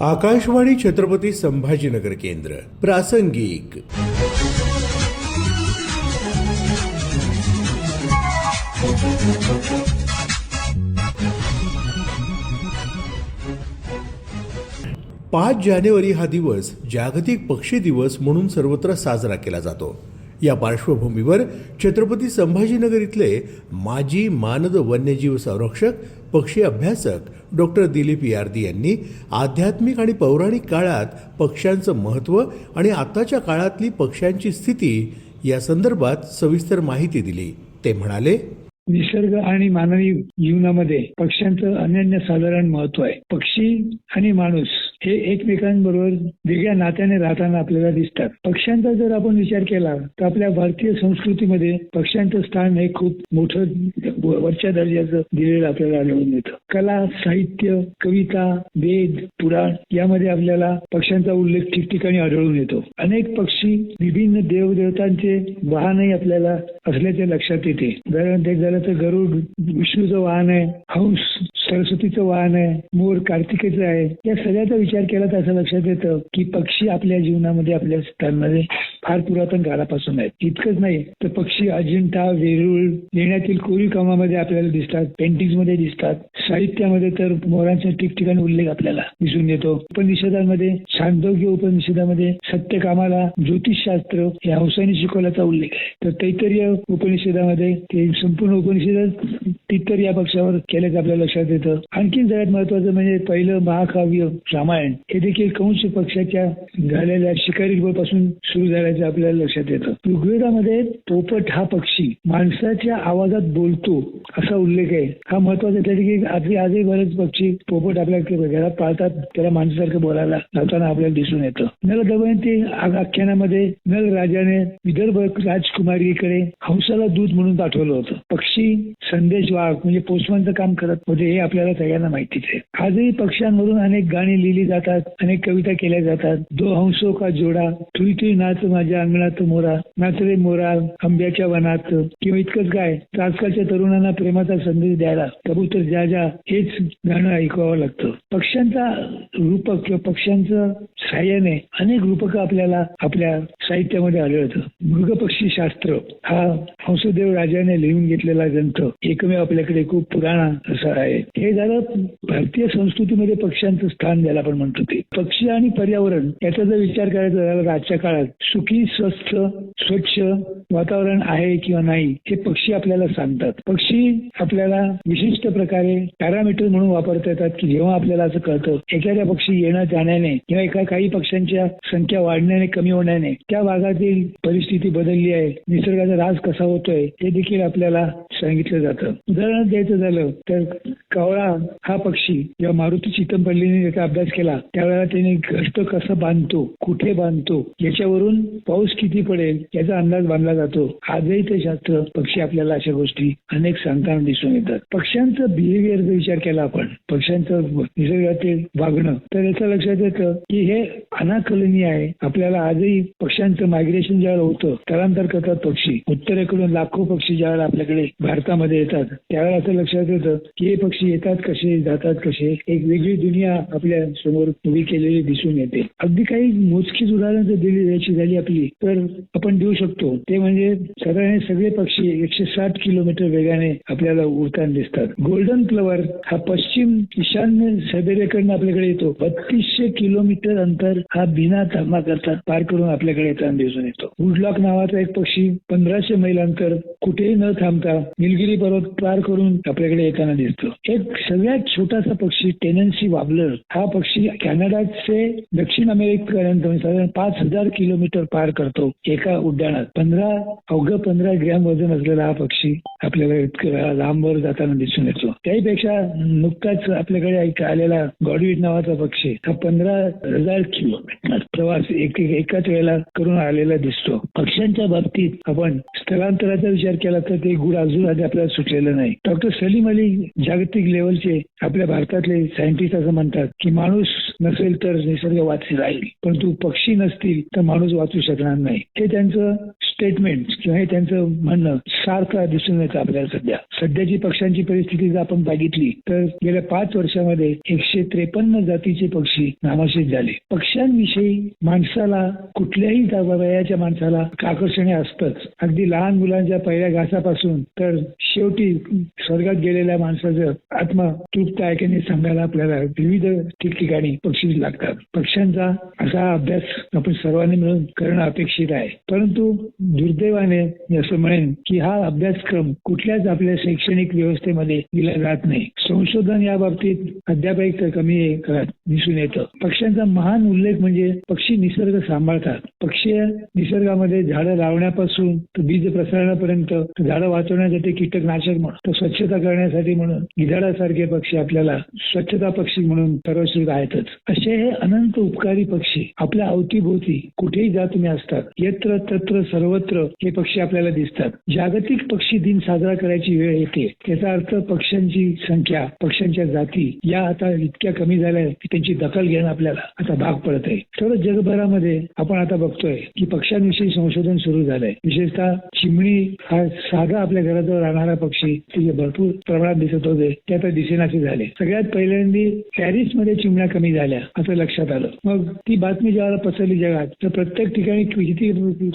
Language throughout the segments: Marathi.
आकाशवाणी छत्रपती संभाजीनगर केंद्र प्रासंगिक. पाच जानेवारी हा दिवस जागतिक पक्षी दिवस म्हणून सर्वत्र साजरा केला जातो. या पार्श्वभूमीवर छत्रपती संभाजीनगर इथले माजी मानद वन्यजीव संरक्षक पक्षी अभ्यासक डॉक्टर दिलीप यार्दी यांनी आध्यात्मिक आणि पौराणिक काळात पक्ष्यांचं महत्त्व आणि आताच्या काळातली पक्ष्यांची स्थिती या संदर्भात सविस्तर माहिती दिली. ते म्हणाले निसर्ग आणि मानवी जीवनामध्ये पक्ष्यांचं अनन्य साधारण महत्त्व आहे. पक्षी आणि माणूस हे एकमेकांबरोबर वेगळ्या नात्याने राहताना आपल्याला दिसतात. पक्ष्यांचा जर आपण विचार केला तर आपल्या भारतीय संस्कृतीमध्ये पक्ष्यांचं स्थान हे खूप मोठं वरच्या दर्जाचं दिलेलं आपल्याला आढळून येतं. कला साहित्य कविता वेद पुराण यामध्ये आपल्याला पक्ष्यांचा उल्लेख ठिकठिकाणी आढळून येतो. अनेक पक्षी विभिन्न देवदेवतांचे वाहनही आपल्याला असल्याचे लक्षात येते. उदाहरण ते झालं तर गरुड विष्णूचं वाहन आहे हंस सरस्वतीचं वाहन आहे मोर कार्तिकेचं आहे. या सगळ्याचा विचार विचार केला तर असं लक्षात येतं की पक्षी आपल्या जीवनामध्ये आपल्या स्थानमध्ये फार पुरातन काळापासून आहेत. इतकंच नाही तर पक्षी अजिंठा वेरूळ लेण्यातील कोरीव कामामध्ये आपल्याला दिसतात पेंटिंगमध्ये दिसतात साहित्यामध्ये तर मोरांचा ठिकठिकाणी उल्लेख आपल्याला दिसून येतो. उपनिषदांमध्ये छांदोग्य उपनिषदामध्ये सत्यकामाला ज्योतिषशास्त्र या हंसाने शिकवल्याचा उल्लेख आहे. तर तैतरीय उपनिषदामध्ये ते संपूर्ण उपनिषद तितर या पक्षावर केल्याचं आपल्या लक्षात येतं. आणखी सगळ्यात महत्वाचं म्हणजे पहिलं महाकाव्य रामायण. हे देखील कंस पक्षाच्या झालेल्या शिकारी पासून सुरू झाल्याचं आपल्याला लक्षात येतं. ऋग्वेदामध्ये पोपट हा पक्षी माणसाच्या आवाजात बोलतो असा उल्लेख आहे. हा महत्त्वाचा त्या ठिकाणी आजही आजही बरेच पक्षी पोपट आपल्या घरात पाळतात त्याला माणसासारखं बोलायला लावताना आपल्याला दिसून येतं. नल दमयंती आख्यानामध्ये नल राजाने विदर्भ राजकुमारीकडे हंसाला दूध म्हणून पाठवलं होतं. पक्षी संदेश वाघ म्हणजे पोस्टमॅनचं काम करत होते हे आपल्याला सगळ्यांना माहितीच आहे. आजही पक्ष्यांवरून अनेक गाणी लिहिली जातात अनेक कविता केल्या जातात. दो हंसो का जोडा तुई तुई नाच माझ्या अंगणात मोरा नाच रे मोरा आंब्याच्या वनात. किंवा इतकंच काय तर आजकालच्या तरुणांना प्रेमाचा संदेश द्यायला कबूतर ज्या ज्या हेच गाणं ऐकवावं लागतं. पक्ष्यांचा रूपक किंवा पक्ष्यांचं सहाय्याने अनेक रूपकं आपल्याला आपल्या साहित्यामध्ये आढळतं मृगपक्षी शास्त्र हा हंसदेव राजाने लिहून घेतलेला ग्रंथ एकमेव आपल्याकडे खूप पुराणा असा आहे. हे झालं भारतीय संस्कृतीमध्ये पक्ष्यांचं स्थान ज्याला आपण म्हणतो ते. पक्षी आणि पर्यावरण याचा जर विचार करायचा झाला आजच्या काळात सुखी स्वस्थ स्वच्छ वातावरण आहे किंवा नाही हे पक्षी आपल्याला सांगतात. पक्षी आपल्याला विशिष्ट प्रकारे पॅरामीटर म्हणून वापरता येतात की जेव्हा आपल्याला असं कळतं एखाद्या पक्षी येणं जाण्याने किंवा एखाद्या काही पक्ष्यांच्या संख्या वाढण्याने कमी होण्याने त्या भागातील परिस्थिती बदलली आहे. निसर्गाचा ऱ्हास कसा होतोय हे देखील आपल्याला सांगितलं जातं. उदाहरण द्यायचं झालं तर कावळा हा पक्षी जेव्हा मारुती चितमपल्लीने त्याचा अभ्यास केला त्यावेळेला त्याने घट्ट कसं बांधतो कुठे बांधतो याच्यावरून पाऊस किती पडेल याचा अंदाज बांधला जातो. आजही ते शास्त्र पक्षी आपल्याला अशा गोष्टी अनेक सांगताना दिसून येतात. पक्ष्यांचं बिहेवियर विचार केला आपण पक्ष्यांचं निसर्गातील वागणं तर याचं लक्षात येतं की हे अनाकलनीय आहे. आपल्याला आजही पक्ष्यांचं मायग्रेशन ज्यावेळेला होतं स्थलांतर करतात पक्षी. उत्तरेकडून लाखो पक्षी ज्यावेळेला आपल्याकडे भारतामध्ये येतात त्यावेळेला असं लक्षात येतं की हे पक्षी येतात कसे जातात कसे? एक वेगळी दुनिया आपल्यासमोर उभी केलेली दिसून येते. अगदी काही मोजकीच उदाहरण जर दिली द्यायची झाली आपली तर आपण देऊ शकतो. ते म्हणजे साधारण सगळे पक्षी एकशे साठ किलोमीटर वेगाने आपल्याला उडताना दिसतात. गोल्डन फ्लवर हा पश्चिम ईशान्य सदरेकडनं आपल्याकडे येतो. बत्तीसशे किलोमीटर नंतर हा बिना थांबा करता पार करून आपल्याकडे येताना दिसून येतो. वुडलॉक नावाचा एक पक्षी पंधराशे मैल अंतर कुठेही न थांबता निलगिरी पर्वत पार करून आपल्याकडे येताना दिसतो. एक सगळ्यात छोटासा पक्षी टेनन्सी वाबलर हा पक्षी कॅनडाचे दक्षिण अमेरिकेपर्यंत म्हणजे साधारण पाच हजार किलोमीटर पार करतो एका उड्डाणात. पंधरा अवघ पंधरा ग्रॅम वजन असलेला हा पक्षी आपल्याला इतकं लांबवर जाताना दिसून येतो. त्याहीपेक्षा नुकताच आपल्याकडे आलेला गॉडवीट नावाचा पक्षी हा पंधरा हजार हजार किलोमीटर प्रवास एक एकाच वेळेला करून आलेला दिसतो. पक्ष्यांच्या बाबतीत आपण स्थलांतराचा विचार केला तर ते गुड अजून आधी आपल्याला सुटलेलं नाही. डॉक्टर सलीम अली जागतिक लेवलचे आपल्या भारतातले सायंटिस्ट असं म्हणतात की माणूस नसेल तर निसर्ग वाची राहील. परंतु पक्षी नसतील तर माणूस वाचू शकणार नाही. हे त्यांचं स्टेटमेंट किंवा हे त्यांचं म्हणणं सारखं दिसून येतं आपल्याला सध्या. सध्याची पक्ष्यांची परिस्थिती जर आपण बघितली तर गेल्या पाच वर्षामध्ये एकशे त्रेपन्न जातीचे पक्षी नामाशेष झाले. पक्ष्यांविषयी माणसाला कुठल्याही वयाच्या माणसाला आकर्षणे असतंच. अगदी लहान मुलांच्या पहिल्या घासापासून तर शेवटी स्वर्गात गेलेल्या माणसाचं आत्मा तृप्त आहे की नाही सांगायला आपल्याला विविध ठिकठिकाणी पक्षी लागतात. पक्ष्यांचा असा अभ्यास आपण सर्वांनी मिळून करणं अपेक्षित आहे. परंतु दुर्दैवाने असं म्हणेन की हा अभ्यासक्रम कुठल्याच आपल्या शैक्षणिक व्यवस्थेमध्ये दिला जात नाही. संशोधन या बाबतीत अद्याप तर कमी दिसून येतं. पक्ष्यांचा महान उल्लेख म्हणजे पक्षी निसर्ग सांभाळतात. पक्षी निसर्गामध्ये झाडं लावण्यापासून बीज प्रसारणापर्यंत झाडं वाचवण्यासाठी कीटकनाशक म्हणून तर स्वच्छता करण्यासाठी म्हणून गिधाडासारखे पक्षी आपल्याला स्वच्छता पक्षी म्हणून सर्वश्रुत आहेतच. असे हे अनंत उपकारी पक्षी आपल्या अवतीभोवती कुठेही जा तुम्ही असतात. यत्र तत्र सर्वत्र हे पक्षी आपल्याला दिसतात. जागतिक पक्षी दिन साजरा करायची वेळ येते. त्याचा अर्थ पक्ष्यांची संख्या पक्ष्यांच्या जाती या आता इतक्या कमी झाल्या आहेत की त्यांची दखल घेणं आपल्याला आता भाग पडत आहे. सर्व जगभरामध्ये आपण आता बघतोय की पक्ष्यांविषयी संशोधन सुरू झालंय. विशेषतः चिमणी हा साधा आपल्या घराजवळ राहणारा पक्षी तिथे भरपूर प्रमाणात दिसत होते. ते आता दिसेनासे झाले. सगळ्यात पहिल्यांदी पॅरिसमध्ये चिमण्या कमी झाल्या असं लक्षात आलं. मग ती बातमी ज्यावेळेला पसरली जगात तर प्रत्येक ठिकाणी किती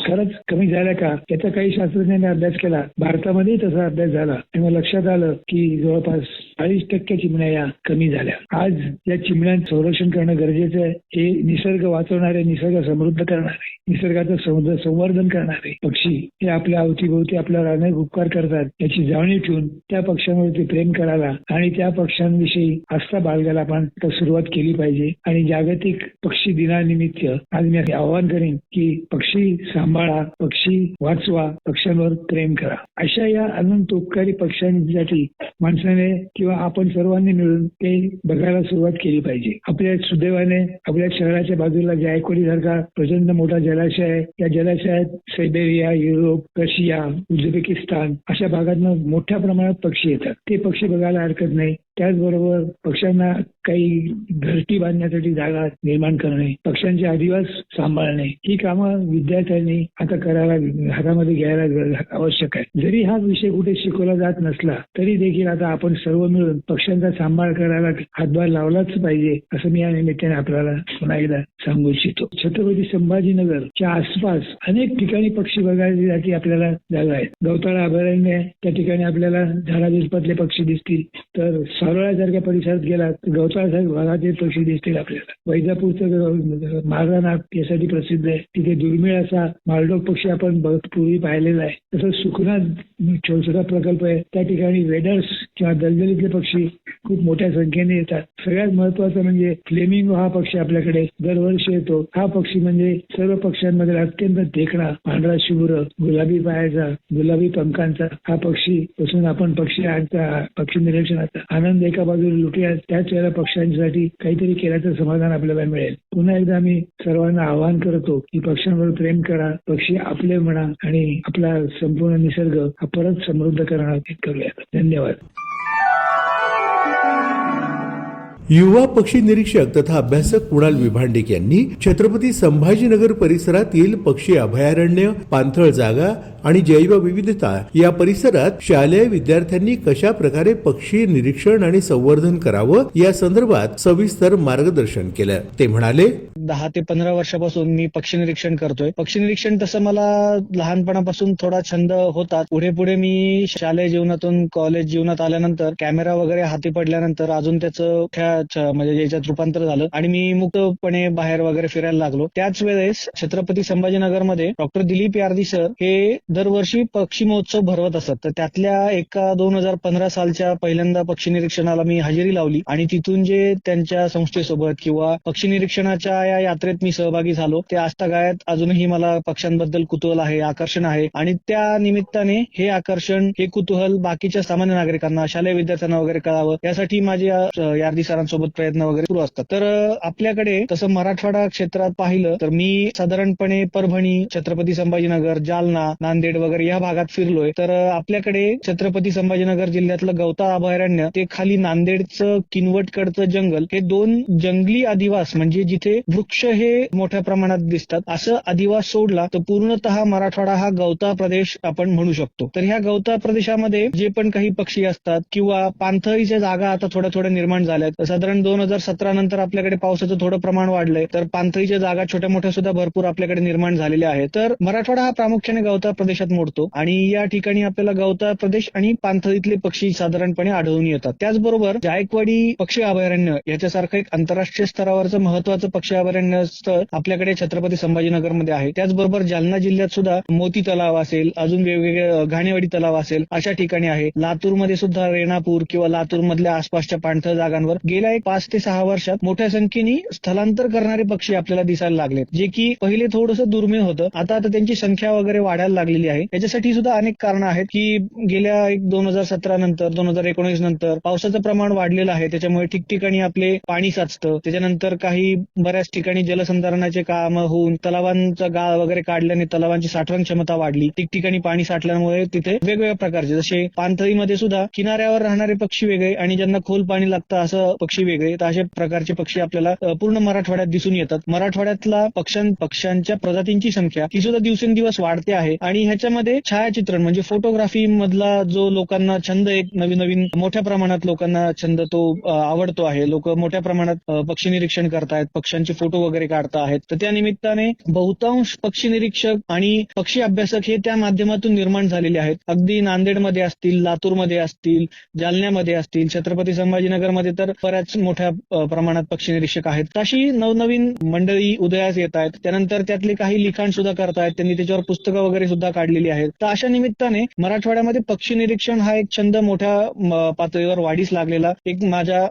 खरंच कमी झाल्या का? याचा काही शास्त्रज्ञांनी अभ्यास केला. भारतामध्ये तसा अभ्यास झाला. तेव्हा लक्षात आलं की जवळपास चाळीस टक्के चिमण्या या कमी झाल्या. आज या चिमण्यांचं संरक्षण करणं गरजेचं आहे. हे निसर्ग वाचवणारे निसर्ग समृद्ध करणारे निसर्गाचं संवर्धन करणारे पक्षी हे आपल्या अवतीभोवती आपल्यावर अनेक उपकार करतात. याची जाणीव ठेवून त्या पक्ष्यांवरती प्रेम करायला आणि त्या पक्ष्यांविषयी आस्था बाळगायला आपण सुरुवात केली पाहिजे. आणि जागतिक पक्षी दिनानिमित्त आज मी आवाहन करेन की पक्षी सांभाळा पक्षी वाचवा पक्ष्यांवर प्रेम करा. अशा या अनंत उपकारी पक्ष्यांसाठी माणसाने किंवा आपण सर्वांनी मिळून ते बघायला सुरुवात केली पाहिजे. आपल्या सुदैवाने आपल्या शहराच्या बाजूला जायकवाडी सारखा प्रचंड मोठा जलाशय आहे. त्या जलाशयात सायबेरिया युरोप रशिया उझबेकिस्तान अशा भागातनं मोठ्या प्रमाणात पक्षी येतात. ते पक्षी बघायला हरकत नाही. त्याचबरोबर पक्ष्यांना काही घरटी बांधण्यासाठी जागा निर्माण करणे पक्ष्यांचे अधिवास सांभाळणे ही कामं विद्यार्थ्यांनी आता करायला हातामध्ये घ्यायला आवश्यक आहे जरी हा विषय कुठे शिकवला जात नसला तरी देखील आता आपण सर्व मिळून पक्ष्यांचा सांभाळ करायला हातभार लावलाच पाहिजे असं मी या निमित्ताने आपल्याला पुन्हा एकदा सांगू इच्छितो. छत्रपती संभाजीनगरच्या आसपास अनेक ठिकाणी पक्षी बघायसाठी आपल्याला जागा आहेत. गवताळा अभयारण्य त्या ठिकाणी आपल्याला झाडाझुडपातले पक्षी दिसतील. तर सारोळ्यासारख्या परिसरात गेला तर भागातील पक्षी दिसतील आपल्याला. वैजापूरचं महाराणा यासाठी प्रसिद्ध आहे. तिथे दुर्मिळ असा मालडोक पक्षी आपण पूर्वी पाहिलेला आहे. तसंच सुखना छोटा प्रकल्प आहे. त्या ठिकाणी वेडर्स किंवा दलदलीतले पक्षी खूप मोठ्या संख्येने येतात. सगळ्यात महत्वाचं म्हणजे फ्लेमिंगो हा पक्षी आपल्याकडे दरवर्षी येतो. हा पक्षी म्हणजे सर्व पक्ष्यांमध्ये अत्यंत देखणा पांढरा शुभ्र गुलाबी पायाचा गुलाबी पंखांचा हा पक्षी. बसून आपण पक्षी पक्षी निरीक्षणाचा आनंद एका बाजूला लुटूया. त्याच वेळेला पक्ष्यांसाठी काहीतरी केल्याचं समाधान आपल्याला मिळेल. पुन्हा एकदा मी सर्वांना आवाहन करतो की पक्ष्यांवर प्रेम करा पक्षी आपले म्हणा आणि आपला संपूर्ण निसर्ग हा परत समृद्ध करणार करूया धन्यवाद. युवा पक्षी निरीक्षक तथा अभ्यासक कुणाल विभांडिक यांनी छत्रपती संभाजीनगर परिसरातील पक्षी अभयारण्य पाणथळ जागा आणि जैवविविधता या परिसरात शालेय विद्यार्थ्यांनी कशा प्रकारे पक्षी निरीक्षण आणि संवर्धन करावं या संदर्भात सविस्तर मार्गदर्शन केलं. ते म्हणाले दहा ते पंधरा वर्षापासून मी पक्षी निरीक्षण करतोय. पक्षी निरीक्षण तसं मला लहानपणापासून थोडा छंद होता. पुढे पुढे मी शालेय जीवनातून कॉलेज जीवनात आल्यानंतर कॅमेरा वगैरे हाती पडल्यानंतर अजून त्याचं म्हणजे याच्यात रूपांतर झालं. आणि मी मुक्तपणे बाहेर वगैरे फिरायला लागलो. त्याच वेळेस छत्रपती संभाजीनगरमध्ये डॉक्टर दिलीप यार्दी सर हे दरवर्षी पक्षी महोत्सव भरवत असत तर त्यातल्या एका दोन हजार पंधरा सालच्या पहिल्यांदा पक्षी निरीक्षणाला मी हजेरी लावली आणि तिथून जे त्यांच्या संस्थेसोबत किंवा पक्षी निरीक्षणाच्या या यात्रेत मी सहभागी झालो ते आजतागायत अजूनही मला पक्ष्यांबद्दल कुतूहल आहे आकर्षण आहे आणि त्या निमित्ताने हे आकर्षण हे कुतूहल बाकीच्या सामान्य नागरिकांना शालेय विद्यार्थ्यांना वगैरे कळावं यासाठी माझे या- यार्दी सरांसोबत प्रयत्न वगैरे सुरू असतात. तर आपल्याकडे तसं मराठवाडा क्षेत्रात पाहिलं तर मी साधारणपणे परभणी छत्रपती संभाजीनगर जालना नांदेड वगैरे या भागात फिरलोय. तर आपल्याकडे छत्रपती संभाजीनगर जिल्ह्यातलं गवता अभयारण्य ते खाली नांदेडचं किनवटकडचं जंगल हे दोन जंगली अधिवास म्हणजे जिथे वृक्ष हे मोठ्या प्रमाणात दिसतात असं अधिवास सोडला तर पूर्णतः मराठवाडा हा गवता प्रदेश आपण म्हणू शकतो. तर ह्या गवता प्रदेशामध्ये जे पण काही पक्षी असतात किंवा पानथळीच्या जागा आता थोड्या थोड्या निर्माण झाल्यात. साधारण दोन हजार सतरा नंतर आपल्याकडे पावसाचं थोडं प्रमाण वाढलंय तर पानथळीच्या जागा छोट्या मोठ्या सुद्धा भरपूर आपल्याकडे निर्माण झालेल्या आहेत. तर मराठवाडा हा प्रामुख्याने गवता प्रदेशात मोडतो आणि या ठिकाणी आपल्याला गवताळ प्रदेश आणि पाणथळीतले पक्षी साधारणपणे आढळून येतात. त्याचबरोबर जायकवाडी पक्षी अभयारण्य याच्यासारखं एक आंतरराष्ट्रीय स्तरावरचं महत्वाचं पक्षी अभयारण्य स्थळ आपल्याकडे छत्रपती संभाजीनगरमध्ये आहे. त्याचबरोबर जालना जिल्ह्यात सुद्धा मोती तलाव असेल अजून वेगवेगळे घाणेवाडी तलाव असेल अशा ठिकाणी आहे. लातूरमध्ये सुद्धा रेणापूर किंवा लातूर मधल्या आसपासच्या पाणथळ जागांवर गेल्या एक पाच ते सहा वर्षात मोठ्या संख्येने स्थलांतर करणारे पक्षी आपल्याला दिसायला लागलेत. जे की पहिले थोडंसं दुर्मिळ होतं. आता आता त्यांची संख्या वगैरे वाढायला लागली झालेली आहे. याच्यासाठी सुद्धा अनेक कारणं आहेत की गेल्या एक दोन हजार सतरा नंतर दोन हजार एकोणीस नंतर पावसाचं प्रमाण वाढलेलं आहे. त्याच्यामुळे ठिकठिकाणी आपले पाणी साचतं. त्याच्यानंतर काही बऱ्याच ठिकाणी जलसंधारणाचे काम होऊन तलावांचा गाळ वगैरे काढल्याने तलावांची साठवण क्षमता वाढली. ठिकठिकाणी पाणी साठल्यामुळे तिथे वेगवेगळ्या प्रकारचे जसे पाणथळीमध्ये सुद्धा किनाऱ्यावर राहणारे पक्षी वेगळे आणि ज्यांना खोल पाणी लागतं असं पक्षी वेगळे तर अशा प्रकारचे पक्षी आपल्याला पूर्ण मराठवाड्यात दिसून येतात. मराठवाड्यातला पक्षां पक्ष्यांच्या प्रजातींची संख्या ही सुद्धा दिवसेंदिवस वाढते आहे आणि ह्याच्यामध्ये छायाचित्रण म्हणजे फोटोग्राफी मधला जो लोकांना छंद एक नवीन नवीन मोठ्या प्रमाणात लोकांना छंद तो आवडतो आहे. लोक मोठ्या प्रमाणात पक्षी निरीक्षण करतायत पक्ष्यांचे फोटो वगैरे काढता आहेत. तर त्या निमित्ताने बहुतांश पक्षी निरीक्षक आणि पक्षी अभ्यासक हे त्या माध्यमातून निर्माण झालेले आहेत. अगदी नांदेडमध्ये असतील लातूरमध्ये असतील जालन्यामध्ये असतील छत्रपती संभाजीनगरमध्ये तर बऱ्याच मोठ्या प्रमाणात पक्षी निरीक्षक आहेत. तशी नवनवीन मंडळी उदयास येत आहेत. त्यानंतर त्यातले काही लिखाण सुद्धा करतायत. त्यांनी त्याच्यावर पुस्तकं वगैरे सुद्धा काढलेली आहेत. तर अशा निमित्ताने मराठवाड्यामध्ये पक्षी निरीक्षण हा एक छंद मोठ्या पातळीवर वाढीस लागलेला एक माझ्या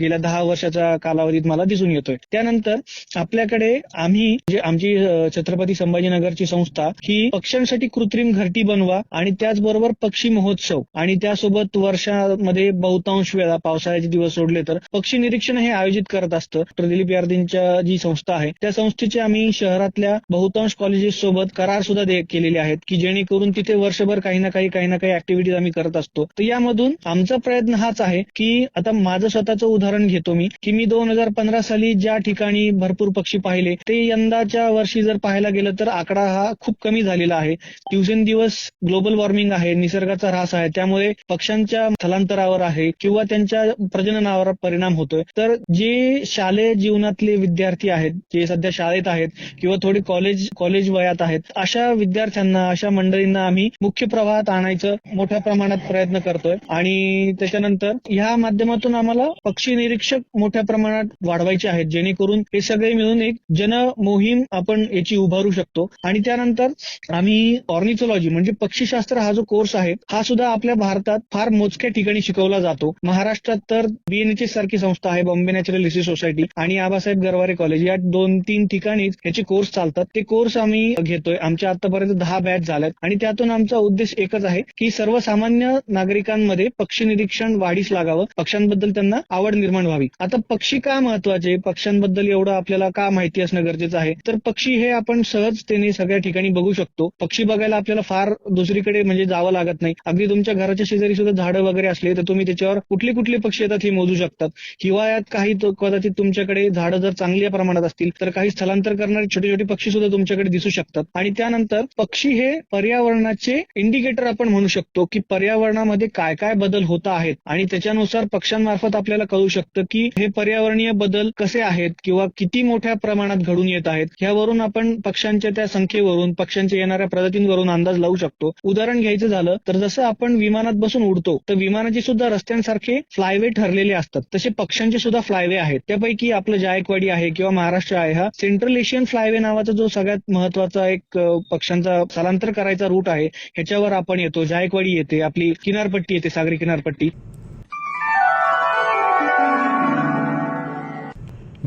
गेल्या दहा वर्षाच्या कालावधीत मला दिसून येतोय. त्यानंतर आपल्याकडे आम्ही जे आमची छत्रपती संभाजीनगरची संस्था ही पक्ष्यांसाठी कृत्रिम घरटी बनवा आणि त्याचबरोबर पक्षी महोत्सव आणि त्यासोबत वर्षामध्ये बहुतांश वेळा पावसाळ्याचे दिवस सोडले तर पक्षी निरीक्षण हे आयोजित करत असतं. डॉक्टर दिलीप यार्दींच्या जी संस्था आहे त्या संस्थेचे आम्ही शहरातल्या बहुतांश कॉलेजेस सोबत करार सुद्धा केलेले आहेत. की जेणेकरून तिथे वर्षभर काही ना काही काही ना काही ऍक्टिव्हिटीज आम्ही करत असतो. तर यामधून आमचा प्रयत्न हाच आहे की आता माझं स्वतःचं उदाहरण घेतो मी की मी दोन हजार पंधरा साली ज्या ठिकाणी भरपूर पक्षी पाहिले ते यंदाच्या वर्षी जर पाहायला गेलं तर आकडा हा खूप कमी झालेला आहे. दिवसेंदिवस ग्लोबल वॉर्मिंग आहे निसर्गाचा ऱ्हास आहे त्यामुळे पक्ष्यांच्या स्थलांतरावर आहे किंवा त्यांच्या प्रजननावर परिणाम होतोय. तर जे शालेय जीवनातले विद्यार्थी आहेत जे सध्या शाळेत आहेत किंवा थोडे कॉलेज कॉलेज वयात आहेत अशा विद्यार्थ्यांना अशा मंडळींना आम्ही मुख्य प्रवाहात आणायचं मोठ्या प्रमाणात प्रयत्न करतोय. आणि त्याच्यानंतर ह्या माध्यमातून आम्हाला पक्षी निरीक्षक मोठ्या प्रमाणात वाढवायचे आहेत. जेणेकरून हे सगळे मिळून एक जन मोहीम आपण याची उभारू शकतो. आणि त्यानंतर आम्ही ऑर्निथॉलॉजी म्हणजे पक्षीशास्त्र हा जो कोर्स आहे हा सुद्धा आपल्या भारतात फार मोजक्या ठिकाणी शिकवला जातो. महाराष्ट्रात तर बीएनएचएस सारखी संस्था आहे बॉम्बे नॅचरल हिस्ट्री सोसायटी आणि आबासाहेब गरवारे कॉलेज. या दोन तीन ठिकाणी याचे कोर्स चालतात. ते कोर्स आम्ही घेतोय. आमच्या आतापर्यंत दहा बॅच झाल्यात. आणि त्यातून आमचा उद्देश एकच आहे की सर्वसामान्य नागरिकांमध्ये पक्षी निरीक्षण वाढीस लागावं. पक्ष्यांबद्दल त्यांना आवड निर्माण व्हावी. आता पक्षी का महत्त्वाचे? पक्ष्यांबद्दल एवढं आपल्याला का माहिती असणं गरजेचं आहे? तर पक्षी हे आपण सहजतेने सगळ्या ठिकाणी बघू शकतो. पक्षी बघायला आपल्याला फार दुसरीकडे म्हणजे जावं लागत नाही. अगदी तुमच्या घराच्या शेजारी सुद्धा झाडं वगैरे असले तर तुम्ही त्याच्यावर कुठले कुठले पक्षी येतात हे मोजू शकतात. हिवाळ्यात काही कदाचित तुमच्याकडे झाडं जर चांगल्या प्रमाणात असतील तर काही स्थलांतर करणारे छोटे छोटे पक्षी सुद्धा तुमच्याकडे दिसू शकतात. आणि त्यानंतर पक्षी हे पर्यावरणाचे इंडिकेटर आपण म्हणू शकतो की पर्यावरणामध्ये काय काय बदल होत आहेत. आणि त्याच्यानुसार पक्ष्यांमार्फत आपल्याला कळू शकतं की हे पर्यावरणीय बदल कसे आहेत किंवा किती मोठ्या प्रमाणात घडून येत आहेत ह्यावरून आपण पक्ष्यांच्या त्या संख्येवरून पक्ष्यांच्या येणाऱ्या प्रजातींवरून अंदाज लावू शकतो. उदाहरण घ्यायचं झालं तर जसं आपण विमानात बसून उडतो तर विमानाचे सुद्धा रस्त्यांसारखे फ्लायवे ठरलेले असतात. तसे पक्ष्यांचे सुद्धा फ्लायवे आहेत. त्यापैकी आपलं जायकवाडी आहे किंवा महाराष्ट्र आहे हा. सेंट्रल एशियन फ्लायवे नावाचा जो सगळ्यात महत्त्वाचा एक पक्ष्यांचा अंतर करायचा रूट आहे. ह्याच्यावर आपण येतो. जायकवाडी येते. आपली किनारपट्टी येते. सागरी किनारपट्टी.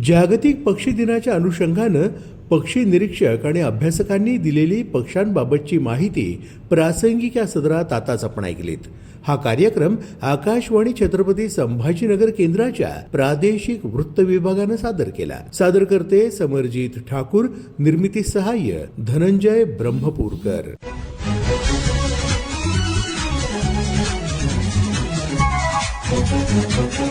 जागतिक पक्षी दिनाच्या अनुषंगानं पक्षी निरीक्षक आणि अभ्यासकांनी दिलेली पक्ष्यांबाबतची माहिती प्रासंगिक या सदरात आताच आपण ऐकलीत. हा कार्यक्रम आकाशवाणी छत्रपती संभाजीनगर केंद्राच्या प्रादेशिक वृत्त विभागानं सादर केला सादर करते समरजित ठाकूर निर्मिती सहाय्य धनंजय ब्रह्मपूरकर Thank you.